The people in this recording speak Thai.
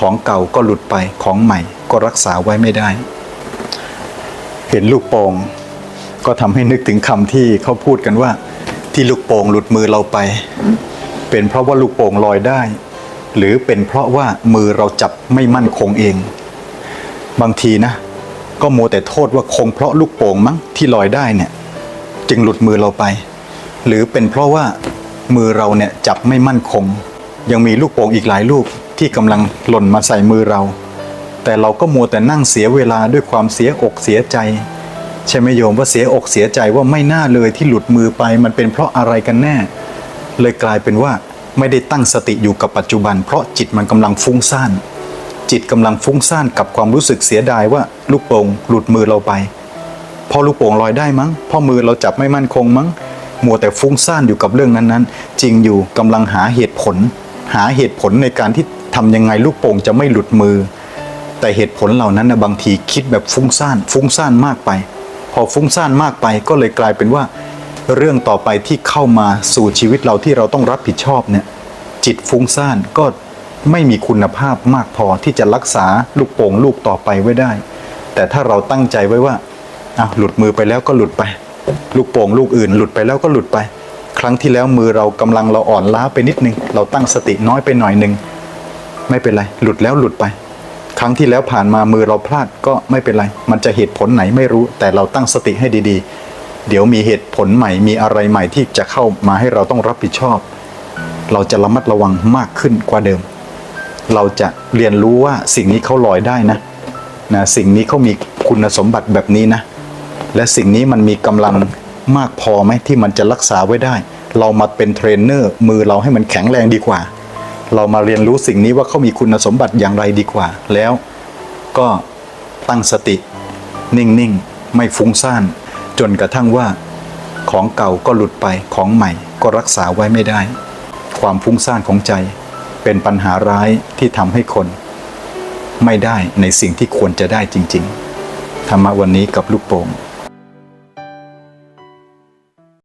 ของเก่าก็หลุดไปของใหม่ก็รักษาไว้ไม่ได้ เห็นลูกโป่งก็ทำให้นึกถึงคำที่เขาพูดกันว่า ที่ลูกโป่งหลุดมือเราไป เป็นเพราะว่าลูกโป่งลอยได้ หรือเป็นเพราะว่ามือเราจับไม่มั่นคงเอง บางทีนะ ก็โมแต่โทษว่าคงเพราะลูกโป่งมั้งที่ลอยได้เนี่ย จึงหลุดมือเราไป หรือเป็นเพราะว่ามือเราเนี่ยจับไม่มั่นคง ยังมีลูกโป่งอีกหลายลูก ที่กำลังหล่นมาใส่มือเรา แต่เราก็มัวแต่นั่งเสียเวลาด้วยความเสียอกเสียใจ ใช่ไหมโยมว่าเสียอกเสียใจว่าไม่น่าเลยที่หลุดมือไปมันเป็นเพราะอะไรกันแน่ เลยกลายเป็นว่าไม่ได้ตั้งสติอยู่กับปัจจุบัน เพราะจิตมันกำลังฟุ้งซ่านจิตกำลังฟุ้งซ่านกับความรู้สึกเสียดายว่าลูกโป่งหลุดมือเราไปพอลูกโป่งลอยได้มั้งพ่อมือเราจับไม่มั่นคงมั้งมัวแต่ฟุ้งซ่านอยู่กับเรื่องนั้นๆ จริงอยู่กำลังหาเหตุผล หาเหตุผลในการที่ ทำยังไงลูกโป่งจะไม่หลุดมือ แต่เหตุผลเหล่านั้นนะบางทีคิดแบบฟุ้งซ่าน ฟุ้งซ่านมากไป พอฟุ้งซ่านมากไปก็เลยกลายเป็นว่า เรื่องต่อไปที่เข้ามาสู่ชีวิตเราที่เราต้องรับผิดชอบเนี่ยจิตฟุ้งซ่านก็ไม่มีคุณภาพมากพอที่จะรักษาลูกโป่งลูกต่อไปไว้ได้ แต่ถ้าเราตั้งใจไว้ว่าอะหลุดมือไปแล้วก็หลุดไป ลูกโป่งลูกอื่น หลุดไปแล้วก็หลุดไป ครั้งที่แล้วมือเรากำลังเราอ่อนล้าไปนิดนึง เราตั้งสติน้อยไปหน่อยหนึ่ง ไม่เป็นไร หลุดแล้วหลุดไป ครั้งที่แล้วผ่านมามือเราพลาดก็ไม่เป็นไร มันจะเหตุผลไหนไม่รู้ แต่เราตั้งสติให้ดีๆ เดี๋ยวมีเหตุผลใหม่มีอะไรใหม่ที่จะเข้ามาให้เราต้องรับผิดชอบ เราจะระมัดระวังมากขึ้นกว่าเดิม เราจะเรียนรู้ว่าสิ่งนี้เขาลอยได้นะนะสิ่งนี้เขามีคุณสมบัติแบบนี้นะ และสิ่งนี้มันมีกำลังมากพอไหมที่มันจะรักษาไว้ได้ เรามาเป็นเทรนเนอร์มือเราให้มันแข็งแรงดีกว่า เรามาเรียนรู้สิ่งนี้ว่าเขามีคุณสมบัติอย่างไรดีกว่า แล้วก็ตั้งสติ นิ่งๆ ไม่ฟุ้งซ่าน จนกระทั่งว่า ของเก่าก็หลุดไปของใหม่ก็รักษาไว้ไม่ได้ ความฟุ้งซ่านของใจ เป็นปัญหาร้ายที่ทำให้คน ไม่ได้ในสิ่งที่ควรจะได้จริง ๆ ธรรมะวันนี้กับลูกโป่ง